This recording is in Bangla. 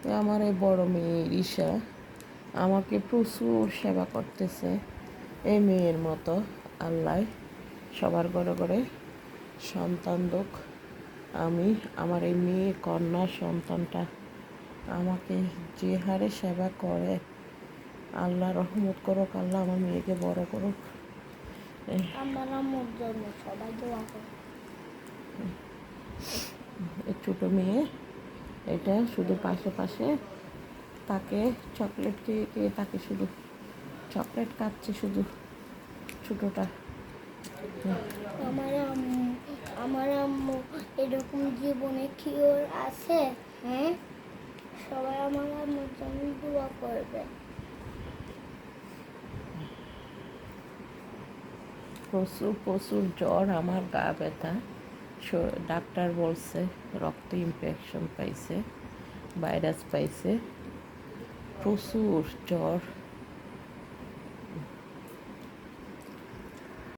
তো আমার এই বড় মেয়ে ঈশা আমাকে প্রচুর সেবা করতেছে। এই মেয়ের মতো আল্লাহ সবার ঘরে ঘরে সন্তান দোক। আমি আমার এই মেয়ে কন্যা সন্তানটা আমাকে যে হারে সেবা করে আল্লাহ রহমত করুক আল্লাহ আমার মেয়েকে বড় করুক। এই ছোটো মেয়ে এটা শুধু পাশে পাশে তাকে চকলেট খেয়ে খেয়ে তাকে শুধু চকলেট খাচ্ছে শুধু ছোটোটা। আমার আম্মু আমার আম্মু এরকম জীবনে কি ওর আছে? হ্যাঁ? সবাই আমার আম্মুর জন্য দোয়া করবে। প্রচুর প্রচুর জ্বর আমার গা ব্যথা। ডাক্তার বলছে রক্ত ইনফেকশন পাইছে ভাইরাস পাইছে প্রচুর জ্বর।